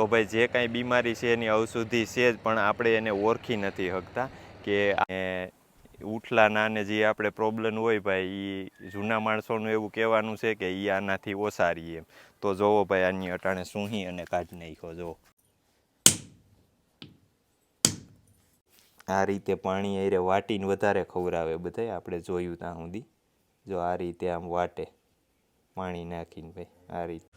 તો ભાઈ જે કાંઈ બીમારી છે એની ઔષધિ છે જ, પણ આપણે એને ઓળખી નથી શકતા કે ઉઠલાના ને જે આપણે પ્રોબ્લેમ હોય ભાઈ એ જૂના માણસોનું એવું કહેવાનું છે કે એ આનાથી રહીએ એમ. તો જોવો ભાઈ, આની અટાણે સૂહી અને કાઢી નાખ્યો જો આ રીતે પાણી અરે વાટીને વધારે ખવડાવે બધાય, આપણે જોયું ત્યાં સુધી. જો આ રીતે આમ વાટે પાણી નાખીને ભાઈ, આ રીતે.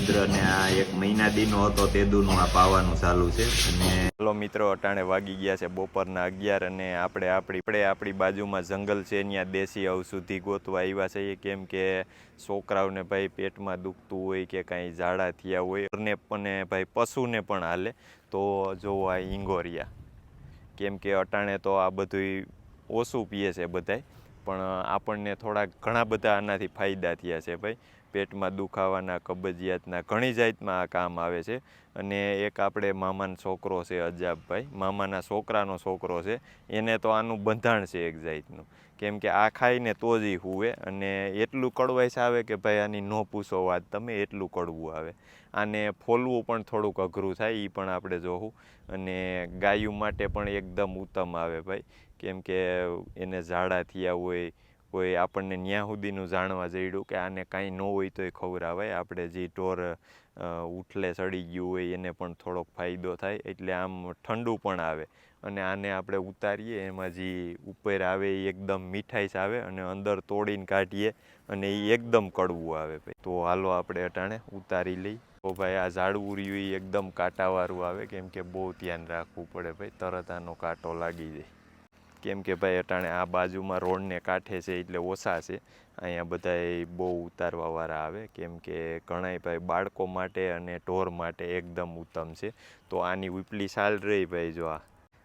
રુદ્ર ને આ એક મહિના દીનો હતો તે દુનું આ પાવાનું ચાલુ છે. અને હલો મિત્રો, અટાણે વાગી ગયા છે બપોરના અગિયાર અને આપણે આપણી આપણે આપણી બાજુમાં જંગલ છે, ત્યાં દેશી ઔષધિ ગોતવા આવ્યા છે. કેમ કે છોકરાઓને ભાઈ પેટમાં દુખતું હોય કે કાંઈ ઝાડા થયા હોય અને પણ ભાઈ પશુને પણ હાલે. તો જોવો આ ઈંગોરિયા કેમ કે અટાણે તો આ બધું ઓછું પીએ છે બધાય. પણ આપણને થોડાક ઘણા બધા આનાથી ફાયદા થયા છે ભાઈ. પેટમાં દુખાવાના, કબજિયાતના, ઘણી જાતમાં આ કામ આવે છે. અને એક આપણે મામાનો છોકરો છે અજાબભાઈ મામાના છોકરાનો છોકરો છે. એને તો આનું બંધાણ છે એક જાતનું. કેમ કે આ ખાઈને તો જ હુવે અને એટલું કડવાઈશ આવે કે ભાઈ આની ન પૂછો વાત. તમે એટલું કડવું આવે. આને ફોલવું પણ થોડુંક અઘરું થાય એ પણ આપણે જોવું અને ગાયું માટે પણ એકદમ ઉત્તમ આવે ભાઈ. કેમ કે એને ઝાડા થયા હોય, કોઈ આપણને ન્યા સુધીનું જાણવા જઈડું કે આને કાંઈ ન હોય તોય ખવડાવાય આપણે જે ઢોર ઉઠલે સડી ગયું હોય એને પણ થોડોક ફાયદો થાય. એટલે આમ ઠંડુ પણ આવે. અને આને આપણે ઉતારીએ, એમાં જે ઉપર આવે એ એકદમ મીઠાઈશ આવે અને અંદર તોડીને કાઢીએ અને એ એકદમ કડવું આવે ભાઈ. તો હાલો આપણે અટાણે ઉતારી લઈ. તો ભાઈ આ ઝાડવું રહ્યું એ એકદમ કાંટાવાળું આવે, કેમ કે બહુ ધ્યાન રાખવું પડે ભાઈ. તરત આનો કાંટો લાગી જાય. કેમ કે ભાઈ અટાણે આ બાજુમાં રોડને કાંઠે છે એટલે ઓછા છે. અહીંયા બધાય બહુ ઉતારવાવાળા આવે. કેમ કે ઘણાય ભાઈ બાળકો માટે અને ઢોર માટે એકદમ ઉત્તમ છે. તો આની ઉપલી સાલ રહી ભાઈ જો આ.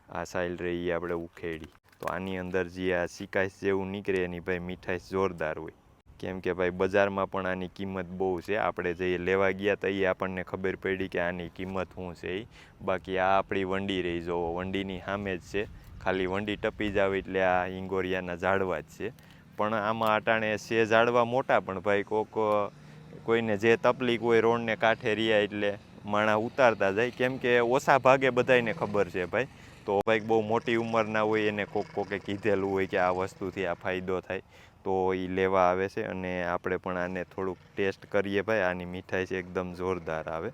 આ સાલ રહી આપણે ઉખેડી. તો આની અંદર જે આ સિકાઈશ જેવું નીકળે, એની ભાઈ મીઠાઈશ જોરદાર હોય. કેમ કે ભાઈ બજારમાં પણ આની કિંમત બહુ છે. આપણે જે લેવા ગયા તો એ આપણને ખબર પડી કે આની કિંમત શું છે એ બાકી આ આપણી વંડી રહી જોવો વંડીની સામે જ છે. ખાલી વંડી ટપી જાવ એટલે આ હિંગોરિયાના ઝાડવા જ છે. પણ આમાં અટાણે છે ઝાડવા મોટા, પણ ભાઈ કોક, કોઈને જે તકલીફ હોય રોડને કાંઠે રહ્યા એટલે માણા ઉતારતા જાય. કેમ કે ઓછા ભાગે બધાયને ખબર છે ભાઈ. તો ભાઈ બહુ મોટી ઉંમરના હોય એને કોક કોકે કીધેલું હોય કે આ વસ્તુથી આ ફાયદો થાય, તો એ લેવા આવે છે અને આપણે પણ આને થોડુંક ટેસ્ટ કરીએ ભાઈ, આની મીઠાઈ છે એકદમ જોરદાર આવે.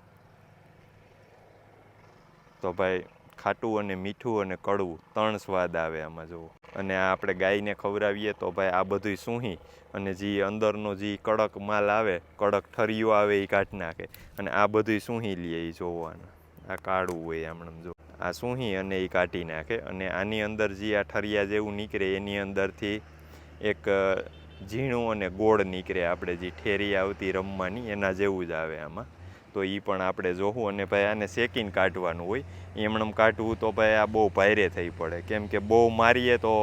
તો ભાઈ ખાટું અને મીઠું અને કડવું ત્રણ સ્વાદ આવે આમાં જુઓ. અને આ આપણે ગાયને ખવડાવીએ તો ભાઈ આ બધું સૂહી અને જે અંદરનો જે કડક માલ આવે, કડક ઠરિયો આવે એ કાઢી નાખે. અને આ બધું સૂહી લે એ જોવાનું. આ કાળું હોય આમણે જો આ સૂહી અને એ કાઢી નાખે અને આની અંદર જે આ ઠરિયા જેવું નીકળે, એની અંદરથી એક ઝીણું અને ગોળ નીકળે આપણે જે ઠેરી આવતી રમવાની, એના જેવું જ આવે આમાં. તો એ પણ આપણે જોવું અને ભાઈ આને શેકીને કાઢવાનું હોય. એમણમ કાઢવું તો ભાઈ આ બહુ ભારે થઈ પડે. કેમ કે બહુ મારીએ તો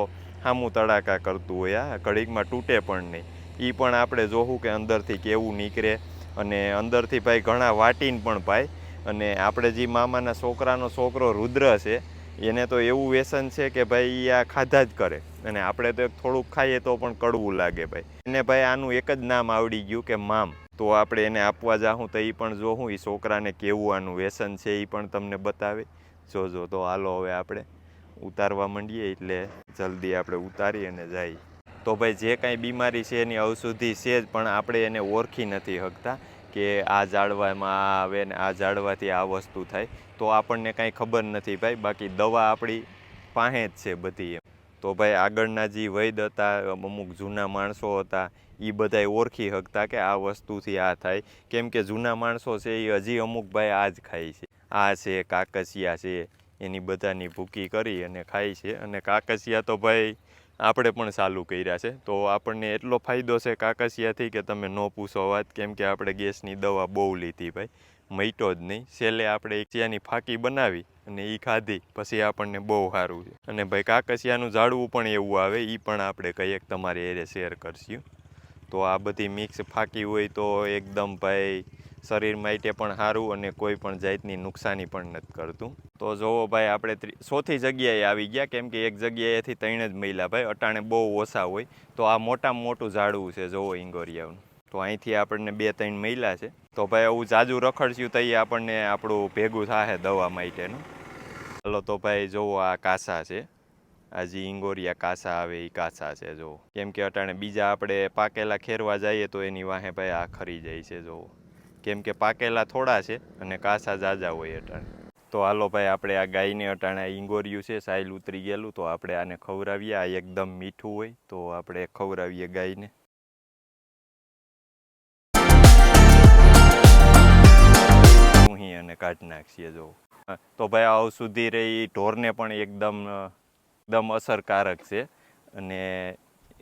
સામું તડાકા કરતું હોય, આ ઘડીકમાં તૂટે પણ નહીં. એ પણ આપણે જોવું કે અંદરથી કેવું નીકળે અને અંદરથી ભાઈ ઘણા વાટીને પણ ભાઈ અને આપણે જે મામાના છોકરાનો છોકરો રુદ્ર છે, એને તો એવું વ્યસન છે કે ભાઈ આ ખાધા જ કરે. અને આપણે તો થોડુંક ખાઈએ તો પણ કડવું લાગે ભાઈ. એને ભાઈ આનું એક જ નામ આવડી ગયું કે મામ. તો આપણે એને આપવા જાઉં તો એ પણ જોઉં એ છોકરાને કેવું આનું વ્યસન છે એ પણ તમને બતાવે. જોજો તો હાલો હવે આપણે ઉતારવા માંડીએ એટલે જલ્દી આપણે ઉતારી અને જઈએ તો ભાઈ જે કાંઈ બીમારી છે એની ઔષધિ છે જ, પણ આપણે એને ઓળખી નથી શકતા કે આ ઝાડવામાં આ આવે ને આ ઝાડવાથી આ વસ્તુ થાય. તો આપણને કાંઈ ખબર નથી ભાઈ. બાકી દવા આપણી પાસે જ છે બધી એમ. તો ભાઈ આગળના જે વૈદ હતા, અમુક જૂના માણસો હતા એ બધાય ઓળખી શકતા કે આ વસ્તુથી આ થાય. કેમ કે જૂના માણસો છે એ હજી અમુક ભાઈ આ જ ખાય છે. આ છે, કાકસિયા છે, એની બધાની ભૂકી કરી અને ખાય છે. અને કાકસિયા તો ભાઈ આપણે પણ ચાલુ કર્યા છે. તો આપણને એટલો ફાયદો છે કાકસિયાથી કે તમે ન પૂછો વાત, કેમ કે આપણે ગેસની દવા બહુ લીધી ભાઈ. મટ્યો જ નહીં. છેલ્લે આપણે એકચિયાની ફાંકી બનાવી અને એ ખાધી. પછી આપણને બહુ સારું છે અને ભાઈ કાકસિયાનું ઝાડવું પણ એવું આવે એ પણ આપણે કંઈક તમારી એરે શેર કરશું. તો આ બધી મિક્સ ફાંકી હોય તો એકદમ ભાઈ શરીર માટે પણ સારું અને કોઈ પણ જાતની નુકસાની પણ નથી કરતું. તો જોવો ભાઈ, આપણે સોથી જગ્યાએ આવી ગયા, કેમ કે એક જગ્યાએથી ત્રણ જ મહિલા ભાઈ, અટાણે બહુ ઓછા હોય. તો આ મોટામાં મોટું ઝાડવું છે, જોવો ઇંગોરિયાનું તો અહીંથી આપણને બે ત્રણ મહિલા છે. તો ભાઈ, આવું જાજુ રખડશું તો આપણને આપણું ભેગું થશે દવા માટેનું. ચાલો તો ભાઈ, જોવો આ કાસા છે. આ જે ઈંગોરિયા કાસા આવે એ કાસા છે, જોવો. કેમ કે અટાણે બીજા આપણે પાકેલા ખેરવા જઈએ તો એની વાહે ભાઈ આ ખરી જાય છે જો કેમ કે પાકેલા થોડા છે અને કાસા ઝાઝા હોય અટાણે. તો હાલો ભાઈ, આપણે આ ગાયને અટાણે ઈંગોરિયું છે સાઈલ ઉતરી ગયેલું, તો આપણે આને ખવડાવીએ. આ એકદમ મીઠું હોય, તો આપણે ખવડાવીએ ગાયને. અને કાઢી નાખીએ જો. તો ભાઈ, આવ સુધી રહી. ઢોરને પણ એકદમ એકદમ અસરકારક છે. અને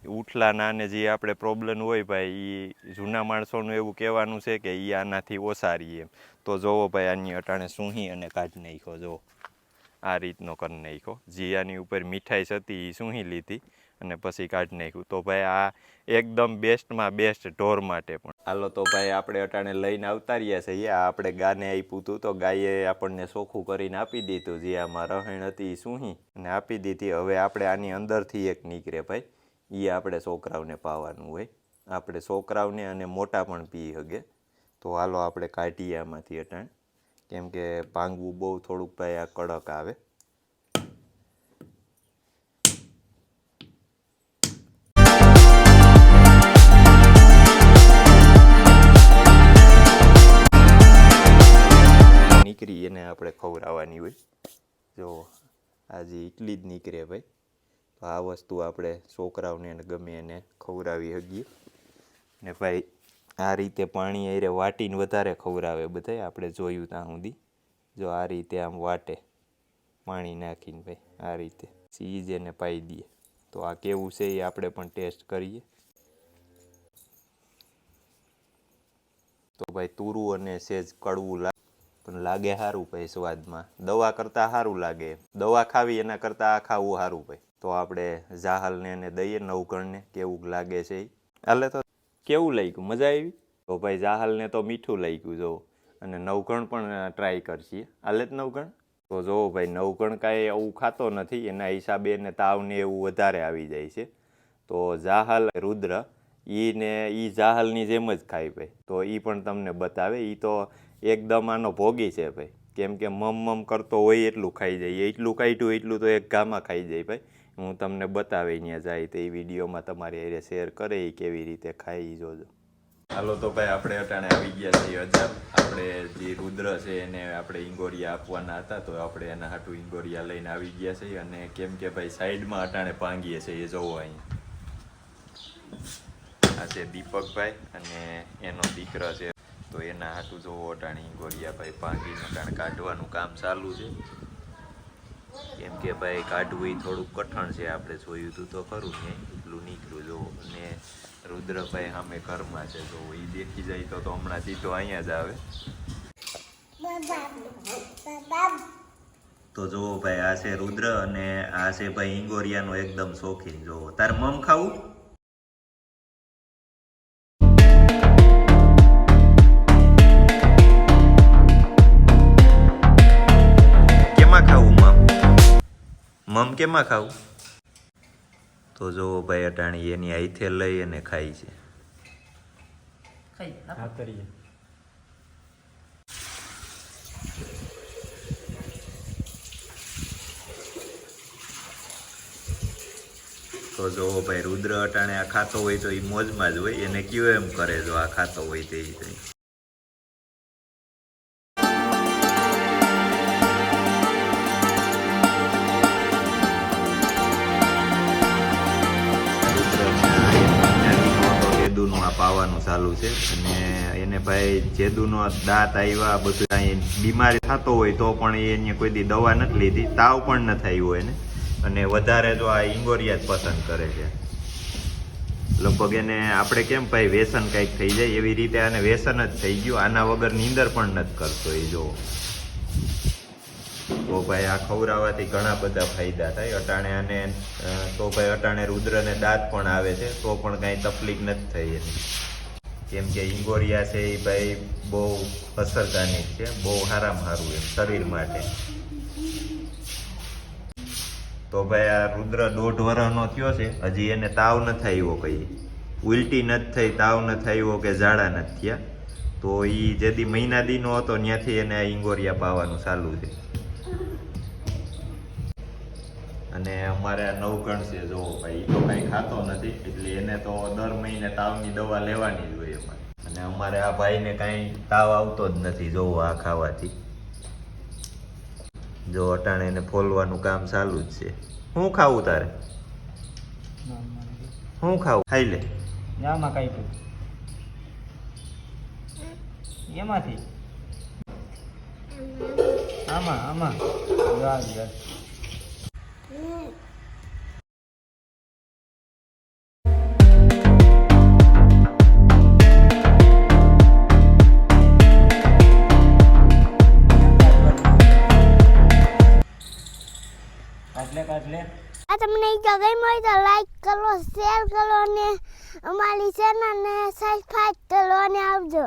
ઉઠલાના ને જે આપણે પ્રોબ્લેમ હોય ભાઈ એ જૂના માણસોનું એવું કહેવાનું છે કે એ આનાથી ઓસારી એમ તો જોવો ભાઈ, આની અટાણે સૂંહી અને કાઢી નાખ્યો, જો. આ રીતનો કરી નાખ્યો. જે આની ઉપર મીઠાઈ હતી એ સૂંહી લીધી અને પછી કાઢી નાખ્યું. તો ભાઈ, આ એકદમ બેસ્ટમાં બેસ્ટ ઢોર માટે પણ. હાલો તો ભાઈ, આપણે અટાણે લઈને આવતા રહ્યા છીએ. આ આપણે ગાને આપ્યું હતું તો ગાયે આપણને ચોખ્ખું કરીને આપી દીધું. જે આમાં રહેણ હતી એ સૂંહી અને આપી દીધી. હવે આપણે આની અંદરથી એક નીકળે ભાઈ. એ આપણે છોકરાઓને પાવાનું હોય. આપણે છોકરાઓને અને મોટા પણ પી શકે તો હાલો આપણે કાઢીએ આમાંથી અટાણ. કેમ કે ભાંગવું બહુ થોડુંક ભાઈ આ કડક આવે. નીકળી એને આપણે ખવડાવવાની હોય. જો આજે એટલી જ નીકળે ભાઈ. આ વસ્તુ આપણે છોકરાઓને ગમે એને ખવડાવી શકીએ. ને ભાઈ, આ રીતે પાણી અરે વાટીને વધારે ખવડાવે બધાય, આપણે જોયું ત્યાં સુધી. જો આ રીતે આમ વાટે, પાણી નાખીને ભાઈ, આ રીતે. ચીજ એને પાઈ દઈએ. તો આ કેવું છે એ આપણે પણ ટેસ્ટ કરીએ. તો ભાઈ, તુરું અને સેજ કડવું લાગે, પણ લાગે સારું ભાઈ સ્વાદમાં. દવા કરતાં સારું લાગે. દવા ખાવી એના કરતાં આ ખાવું સારું ભાઈ. તો આપણે જાહલને એને દઈએ નવગણને કેવું લાગે છે એ હાલે તો કેવું લાગ્યું? મજા આવી? તો ભાઈ જાહલને તો મીઠું લાગ્યું, જો. અને નવગણ પણ ટ્રાય કરશીએ હાલે જ નવકણ તો જો ભાઈ નવકણ કાંઈ એવું ખાતો નથી, એના હિસાબે એને તાવને એવું વધારે આવી જાય છે. તો જાહલ, રુદ્ર ને ઈ જાહલની જેમ જ ખાય ભાઈ. તો ઈ પણ તમને બતાવે, ઈ તો એકદમ આનો ભોગી છે ભાઈ. કેમ કે મમ મમ કરતો હોય એટલું ખાઈ જાય. એટલું કાઢ્યું, એટલું તો એક ગામાં ખાઈ જાય ભાઈ. હું તમને બતાવી ત્યાં જાય તો એ વિડીયોમાં તમારી એરે શેર કરે કેવી રીતે ખાઈ એ જોજો. હાલો તો ભાઈ, આપણે અટાણે આવી ગયા છીએ અજાબ આપણે જે રુદ્ર છે એને આપણે ઇંગોરિયા આપવાના હતા, તો આપણે એના હાટું ઇંગોરિયા લઈને આવી ગયા છીએ અને કેમ કે ભાઈ, સાઈડમાં અટાણે પાંગીએ છીએ, એ જોવો અહીં. આ છે દીપકભાઈ અને એનો દીકરો છે. તો એના હાટું જોવો અટાણે ઇંગોરિયા ભાઈ પાંગીને અટાણે કાઢવાનું કામ ચાલુ છે. કેમ કે ભાઈ, કાઢવું એ થોડુંક કઠણ છે આપણે જોયું હતું તો ખરું ને. એટલું નીકળ્યું, જો અને રુદ્રભાઈ સામે ઘરમાં છે તો એ દેખી જાય તો તો હમણાં સીધો અહીંયા જ આવે. તો જોવો ભાઈ, આ છે રુદ્ર અને આ છે ભાઈ ઇંગોરિયાનો એકદમ શોખીન જોવો તાર મમ ખાવું? મમ કેમાં ખાવું? તો જોવો ભાઈ અટાણી એની હાથે લઈ અને ખાય છે. તો જોવો ભાઈ રુદ્ર અટાણે આ ખાતો હોય તો એ મોજમાં જ હોય. એને કયો એમ કરે જો આ ખાતો હોય તે છે. અને એને ભાઈ જેદુનો દાંત આવ્યા બધું બીમારી થતો હોય તો પણ એને કોઈ દી દવા નથી લીધી. તાવ પણ નથી હોય એને. અને વધારે તો આ ઇંગોરિયા જ પસંદ કરે છે. લગભગ એને આપણે કેમ ભાઈ વ્યસન કંઈક થઈ જાય એવી રીતે આને વ્યસન જ થઈ ગયું. આના વગર નીંદર પણ નથી કરતો એ જો. તો ભાઈ આ ખવડાવવાથી ઘણા બધા ફાયદા થાય. અટાણે આને તો ભાઈ અટાણે રુદ્રને દાંત પણ આવે છે, તો પણ કાંઈ તકલીફ નથી થઈ એની. કેમ કે ઇંગોરિયા છે એ ભાઈ બહુ અસરકારક છે, બહુ સારામાં સારું એમ શરીર માટે. તો ભાઈ આ રુદ્ર દોઢ વર્ષનો થયો છે, હજી એને તાવ ન આવ્યો કઈ ઉલટી નથી થઈ, તાવ ન આવ્યો કે ઝાડા નથી થયા. તો એ જે દી મહિના દીનો હતો, ત્યાંથી એને આ ઇંગોરિયા પાવાનું ચાલુ છે. અને અમારે નવગણ છે, જો ભાઈ તો કાંઈ ખાતો નથી, એટલે એને તો દર મહિને તાવની દવા લેવાની જ હોય અમારે. અને અમારે આ ભાઈને કાંઈ તાવ આવતો જ નથી જોવો આ ખાવાથી. જો અટાણે એને ફોલવાનું કામ ચાલુ જ છે. હું ખાવું તારે? હું ખાવું? ખાઈ લે. આમાં કાંઈ એમાંથી? આમાં આમાં. તમને જો ગમ્યું હોય તો લાઈક કરો શેર કરો અને અમારી ચેનલને સબસ્ક્રાઈબ કરો અને આવજો.